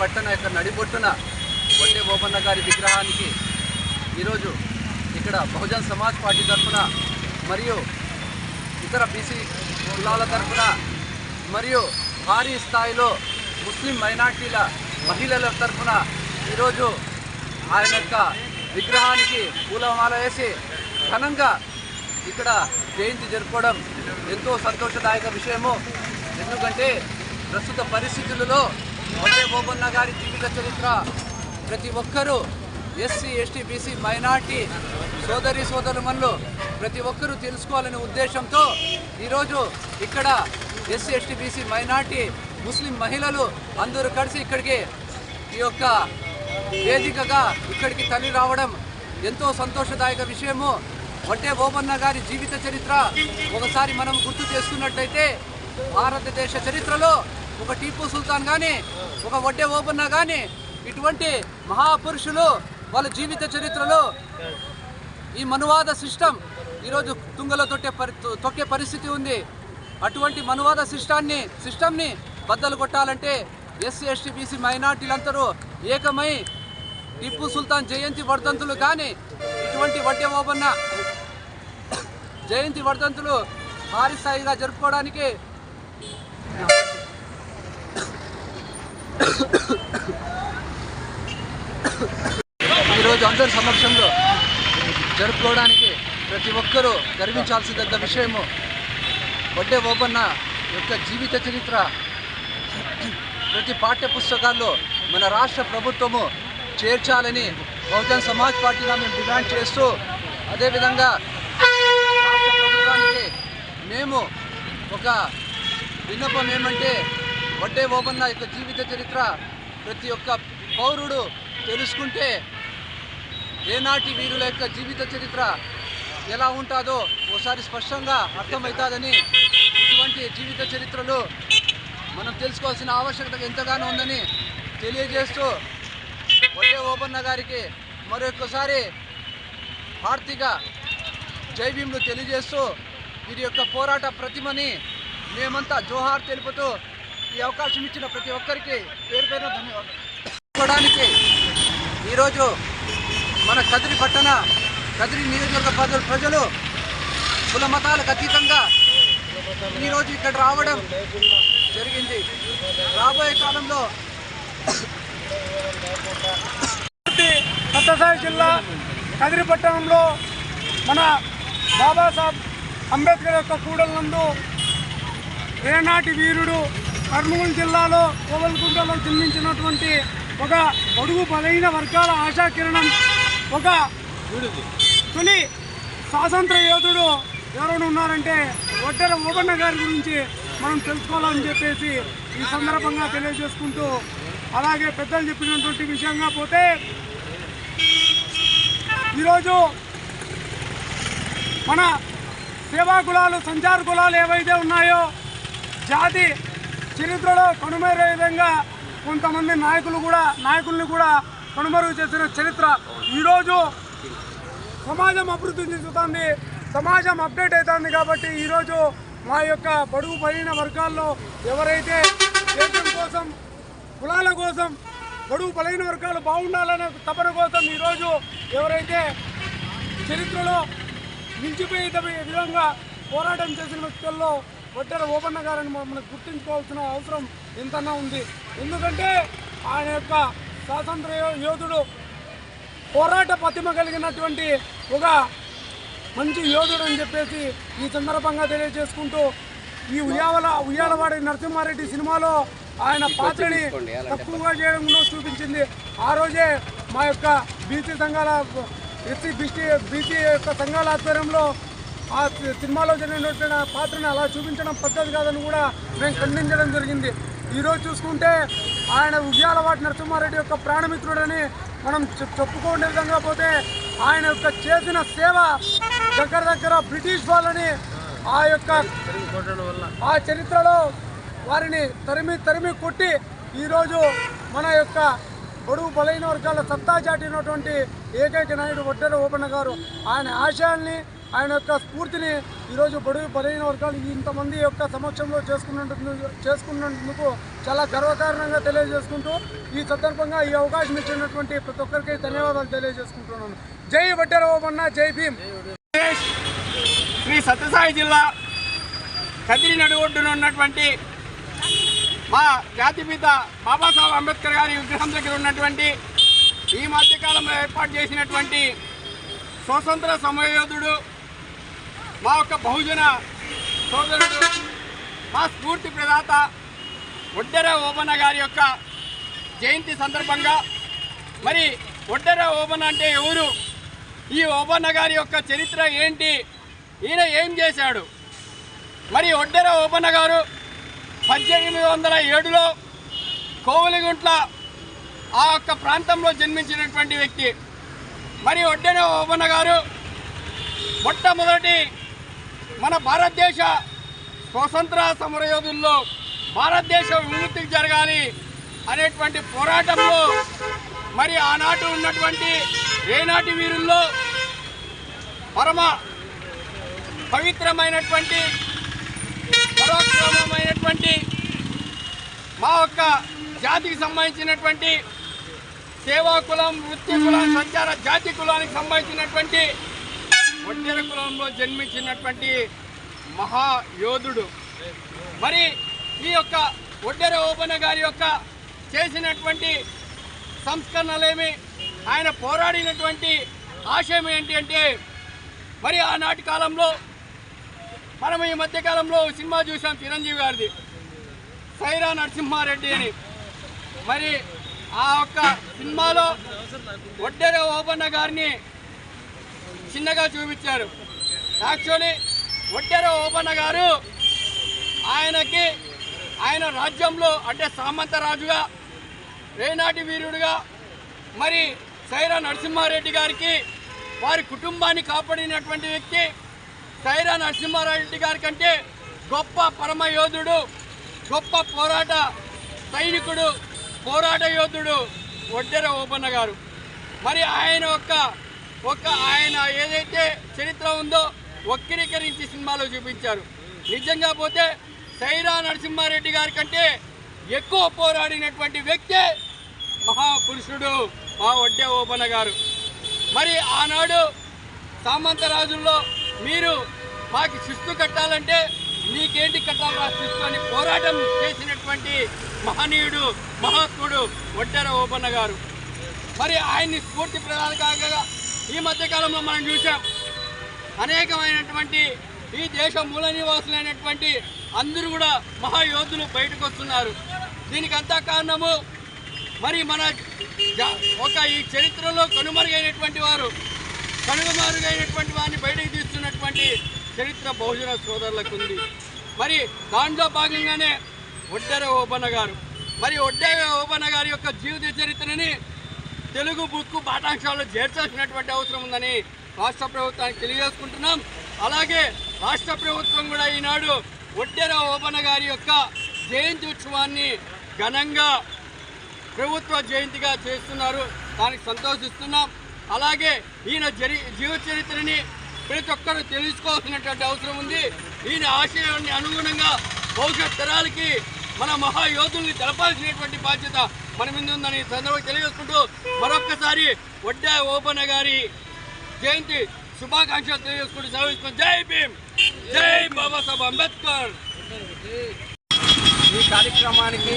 పట్టణ యొక్క నడిబొట్టున వడ్డే బోపన్న గారి విగ్రహానికి ఈరోజు ఇక్కడ బహుజన్ సమాజ్ పార్టీ తరఫున మరియు ఇతర బీసీ కులాల తరఫున మరియు భారీ స్థాయిలో ముస్లిం మైనార్టీల మహిళల తరఫున ఈరోజు ఆయన యొక్క విగ్రహానికి పూలమాల వేసి ఘనంగా ఇక్కడ జయంతి జరుపుకోవడం ఎంతో సంతోషదాయక విషయము. ఎందుకంటే ప్రస్తుత పరిస్థితులలో ఒకే బోబన్న గారి జీవిత చరిత్ర. ప్రతి ఒక్కరూ ఎస్సీ ఎస్టీ బీసీ మైనార్టీ సోదరి సోదరుమన్లు ప్రతి ఒక్కరూ తెలుసుకోవాలనే ఉద్దేశంతో ఈరోజు ఇక్కడ SC ST BC minority Muslim మహిళలు అందరూ కలిసి ఇక్కడికి ఈ యొక్క వేదికగా ఇక్కడికి తల్లి రావడం ఎంతో సంతోషదాయక విషయము. వడ్డే బోబన్న గారి జీవిత చరిత్ర. ఒకసారి మనం గుర్తు చేసుకున్నట్లయితే భారతదేశ చరిత్రలో ఒక టీపు సుల్తాన్ కానీ ఒక వడ్డే ఓబన్న కానీ ఇటువంటి మహాపురుషులు వాళ్ళ జీవిత చరిత్రలో ఈ మనువాద సిస్టమ్ ఈరోజు తుంగలో తొట్టే పరి తొక్కే పరిస్థితి ఉంది. అటువంటి మనువాద సిస్టాన్ని సిస్టమ్ని బద్దలు కొట్టాలంటే ఎస్సీ ఎస్టీ బీసీ మైనార్టీలందరూ ఏకమై టిప్పు సుల్తాన్ జయంతి వర్ధంతులు కానీ ఇటువంటి వడ్డే ఓబన్న జయంతి వర్ధంతులు భారీ స్థాయిగా జరుపుకోవడానికి ఈరోజు అందరి సమక్షంలో జరుపుకోవడానికి ప్రతి ఒక్కరూ గర్వించాల్సిన విషయము వడ్డే ఓబన్న యొక్క జీవిత చరిత్ర. ప్రతి పాఠ్య పుస్తకాల్లో మన రాష్ట్ర ప్రభుత్వము చేర్చాలని బహుజన్ సమాజ్ పార్టీగా మేము డిమాండ్ చేస్తూ అదేవిధంగా రాష్ట్ర ప్రభుత్వానికి మేము ఒక విన్నపం ఏమంటే వడ్డే ఓబన్న యొక్క జీవిత చరిత్ర ప్రతి ఒక్క పౌరుడు తెలుసుకుంటే ఏనాటి వీరుల యొక్క జీవిత చరిత్ర ఎలా ఉంటుందో ఓసారి స్పష్టంగా అర్థమవుతుందని ఇటువంటి జీవిత చరిత్రలు మనం తెలుసుకోవాల్సిన ఆవశ్యకత ఎంతగానో ఉందని తెలియజేస్తూ వడ్డే ఓబన్న గారికి మరొకసారి ఆర్థిక జైభీములు తెలియజేస్తూ వీరి యొక్క పోరాట ప్రతిమని మేమంతా జోహార్ తెలుపుతూ ఈ అవకాశం ఇచ్చిన ప్రతి ఒక్కరికి పేరు పేరు ధన్యవాదాలు. ఈరోజు మన కదిరి పట్టణ కదిరి నియోజకవర్గ ప్రజలు ప్రజలు కుల మతాలకు అతీతంగా ఈరోజు ఇక్కడ రావడం జరిగింది. రాబోయే కాలంలో సత్యసాయి జిల్లా కదిరి పట్టణంలో మన బాబాసాహెబ్ అంబేద్కర్ యొక్క కూడలందు రేనాటి వీరుడు కర్నూలు జిల్లాలో కోవల్గుంటలో జన్మించినటువంటి ఒక పొడుగు బలైన వర్గాల ఆశాకిరణం ఒక తొలి స్వాతంత్ర యోధుడు ఎవరైనా ఉన్నారంటే ఒడ్డెర ఓబన్న గారి గురించి మనం తెలుసుకోవాలని చెప్పేసి ఈ సందర్భంగా తెలియజేసుకుంటూ అలాగే పెద్దలు చెప్పినటువంటి విషయంగా పోతే ఈరోజు మన సేవా కులాలు సంచార కులాలు ఏవైతే ఉన్నాయో జాతి చరిత్రలో కనుమరుగే విధంగా కొంతమంది నాయకులు కూడా నాయకుల్ని కూడా కనుమరుగు చేసిన చరిత్ర. ఈరోజు సమాజం అభివృద్ధి చెందుతుంది సమాజం అప్డేట్ అవుతుంది కాబట్టి ఈరోజు మా యొక్క బడుగు పడిన వర్గాల్లో ఎవరైతే దేశం కోసం కులాల కోసం బడుగు బలైన వర్గాలు బాగుండాలనే తపన కోసం ఈరోజు ఎవరైతే చరిత్రలో నిలిచిపోయే విధంగా పోరాటం చేసిన వ్యక్తుల్లో ఒడ్డెర ఓపన్న గారిని మనం గుర్తుంచుకోవాల్సిన అవసరం ఎంతన్నా ఉంది. ఎందుకంటే ఆయన యొక్క స్వాతంత్ర యోధుడు పోరాట ప్రతిమ కలిగినటువంటి ఒక మంచి యోధుడు అని చెప్పేసి ఈ సందర్భంగా తెలియజేసుకుంటూ ఈ ఉయ్యాల ఉయ్యాలవాడి నరసింహారెడ్డి సినిమాలో ఆయన పాత్రని తక్కువగా చేయడం కూడా చూపించింది. ఆ రోజే మా యొక్క బీసీ సంఘాల ఎస్సీ బీసీ బీసీ యొక్క సంఘాల ఆధ్వర్యంలో ఆ సి- సినిమాలో జరిగినటువంటి పాత్రను అలా చూపించడం పద్ధతి కాదని కూడా మేము ఖండించడం జరిగింది. ఈరోజు చూసుకుంటే ఆయన ఉయ్యాలవాటి నరసింహారెడ్డి యొక్క ప్రాణమిత్రుడని మనం చె- విధంగా పోతే ఆయన యొక్క చేసిన సేవ దగ్గర దగ్గర బ్రిటిష్ వాళ్ళని ఆ యొక్క ఆ చరిత్రలో వారిని తరిమి తరిమి కొట్టి ఈరోజు మన యొక్క బడుగు బలైన వర్గాల సత్తా చాటినటువంటి ఏకైక నాయుడు వడ్డెర ఓపన్న గారు ఆయన ఆశయాల్ని ఆయన యొక్క స్ఫూర్తిని ఈరోజు బడుగు బలైన వర్గాలు ఇంతమంది యొక్క సమక్షంలో చేసుకున్నందుకు చేసుకున్నందుకు చాలా గర్వకారణంగా తెలియజేసుకుంటూ ఈ సందర్భంగా ఈ అవకాశం ఇచ్చినటువంటి ప్రతి ఒక్కరికి ధన్యవాదాలు తెలియజేసుకుంటున్నాను. జై వడ్డరవన్న జై భీమ్. శ్రీ సత్యసాయి జిల్లా కదిరి నడుగొడ్డున ఉన్నటువంటి మా జాతిపిత బాబాసాహెబ్ అంబేద్కర్ గారి విగ్రహం దగ్గర ఉన్నటువంటి ఈ మధ్యకాలంలో ఏర్పాటు చేసినటువంటి స్వతంత్ర సమయోధుడు మా యొక్క బహుజన సోదరుడు మా స్ఫూర్తి ప్రదాత ఒడ్డెర ఓబన గారి యొక్క జయంతి సందర్భంగా మరి ఒడ్డెర ఓబన అంటే ఎవరు? ఈ ఓబన్న గారి యొక్క చరిత్ర ఏంటి? ఈయన ఏం చేశాడు? మరి ఒడ్డెర ఓబన్న గారు పద్దెనిమిది వందల ఏడులో కోవలిగుంట్ల ఆ యొక్క ప్రాంతంలో జన్మించినటువంటి వ్యక్తి. మరి ఒడ్డెర ఓబన్న గారు మొట్టమొదటి మన భారతదేశ స్వతంత్ర సమరయోధుల్లో భారతదేశ విముక్తికి జరగాలి అనేటువంటి పోరాటంలో మరి ఆనాటి ఉన్నటువంటి ఏనాటి వీరుల్లో పరమ పవిత్రమైనటువంటి పరోక్షమైనటువంటి మా యొక్క జాతికి సంబంధించినటువంటి సేవా కులం వృత్తి కులం సంచార జాతి కులానికి సంబంధించినటువంటి వడ్డెర కులంలో జన్మించినటువంటి మహాయోధుడు. మరి ఈ యొక్క ఒడ్డెర ఓపెన గారి యొక్క చేసినటువంటి సంస్కరణలేమి ఆయన పోరాడినటువంటి ఆశయం ఏంటి అంటే మరి ఆనాటి కాలంలో మనం ఈ మధ్యకాలంలో సినిమా చూసాం చిరంజీవి గారిది. సైరా నరసింహారెడ్డి అని. మరి ఆ యొక్క సినిమాలో ఒడ్డెర ఓబన్న గారిని చిన్నగా చూపించారు. యాక్చువల్లీ ఒడ్డెర ఓబన్న గారు ఆయనకి ఆయన రాజ్యంలో అంటే సామంత రాజుగా రేనాటి వీరుడుగా మరి సైరా నరసింహారెడ్డి గారికి వారి కుటుంబాన్ని కాపాడినటువంటి వ్యక్తి సైరా నరసింహారెడ్డి గారి కంటే గొప్ప పరమ యోధుడు గొప్ప పోరాట సైనికుడు పోరాట యోధుడు ఒడ్డెర ఓపన్న గారు. మరి ఆయన యొక్క ఒక ఆయన ఏదైతే చరిత్ర ఉందో వక్రీకరించి సినిమాలో చూపించారు. నిజంగా పోతే సైరా నరసింహారెడ్డి గారి కంటే ఎక్కువ పోరాడినటువంటి వ్యక్తే మహాపురుషుడు మా వడ్డే ఓపన్న గారు. మరి ఆనాడు సామంత రాజుల్లో మీరు మాకు శిస్తు కట్టాలంటే నీకేంటి కట్టాలి శిస్తు అని పోరాటం చేసినటువంటి మహనీయుడు మహాత్ముడు వడ్డెర ఓపన్న గారు. మరి ఆయన్ని స్ఫూర్తి ప్రదాన ఈ మధ్యకాలంలో మనం చూసాం అనేకమైనటువంటి ఈ దేశ మూల నివాసులైనటువంటి అందరూ కూడా మహాయోధులు బయటకు వస్తున్నారు. దీనికి అంతా కారణము మరి మన ఒక ఈ చరిత్రలో కనుమరుగైనటువంటి వారు కనుమరుగైనటువంటి వారిని బయటకు తీస్తున్నటువంటి చరిత్ర బహుజన సోదరులకు ఉంది మరి దాంట్లో భాగంగానే ఒడ్డెర ఓబన్న గారు. మరి ఒడ్డెర ఓబన్న గారి యొక్క జీవిత చరిత్రని తెలుగు బుక్ పాఠాంశాలు చేర్చాల్సినటువంటి అవసరం ఉందని రాష్ట్ర ప్రభుత్వానికి తెలియజేసుకుంటున్నాం. అలాగే రాష్ట్ర ప్రభుత్వం కూడా ఈనాడు ఒడ్డెర ఓబన్న గారి యొక్క జయంతి ఉత్సవాన్ని ఘనంగా ప్రభుత్వ జయంతిగా చేస్తున్నారు. దానికి సంతోషిస్తున్నాం. అలాగే ఈయన జరి జీవ చరిత్రని ప్రతి ఒక్కరూ తెలుసుకోవాల్సినటువంటి అవసరం ఉంది. ఈయన ఆశయాన్ని అనుగుణంగా భవిష్యత్ తరాలకి మన మహాయోధుల్ని తెలపాల్సినటువంటి బాధ్యత మన మీద ఉందని సందర్భంగా తెలియజేసుకుంటూ మరొక్కసారి వడ్డా ఓపన్న గారి జయంతి శుభాకాంక్షలు తెలియజేసుకుంటూ సెలవు జై భీమ్ జై బాబాసాహెబ్ అంబేద్కర్ ఈ కార్యక్రమానికి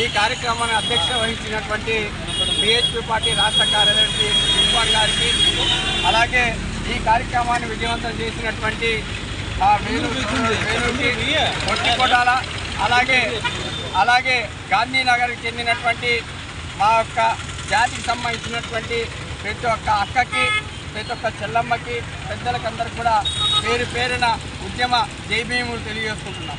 ఈ కార్యక్రమాన్ని అధ్యక్షత వహించినటువంటి బిహెచ్పి పార్టీ రాష్ట్ర కార్యదర్శి ఇర్ఫాన్ గారికి అలాగే ఈ కార్యక్రమాన్ని విజయవంతం చేసినటువంటి వేణుకి పొట్టి కొడాల అలాగే అలాగే గాంధీనగర్కి చెందినటువంటి మా యొక్క జాతికి సంబంధించినటువంటి ప్రతి ఒక్క అక్కకి ప్రతి ఒక్క చెల్లమ్మకి పెద్దలకందరికి కూడా పేరు పేరున ఉద్యమ జైభీములు తెలియజేసుకుంటున్నాం.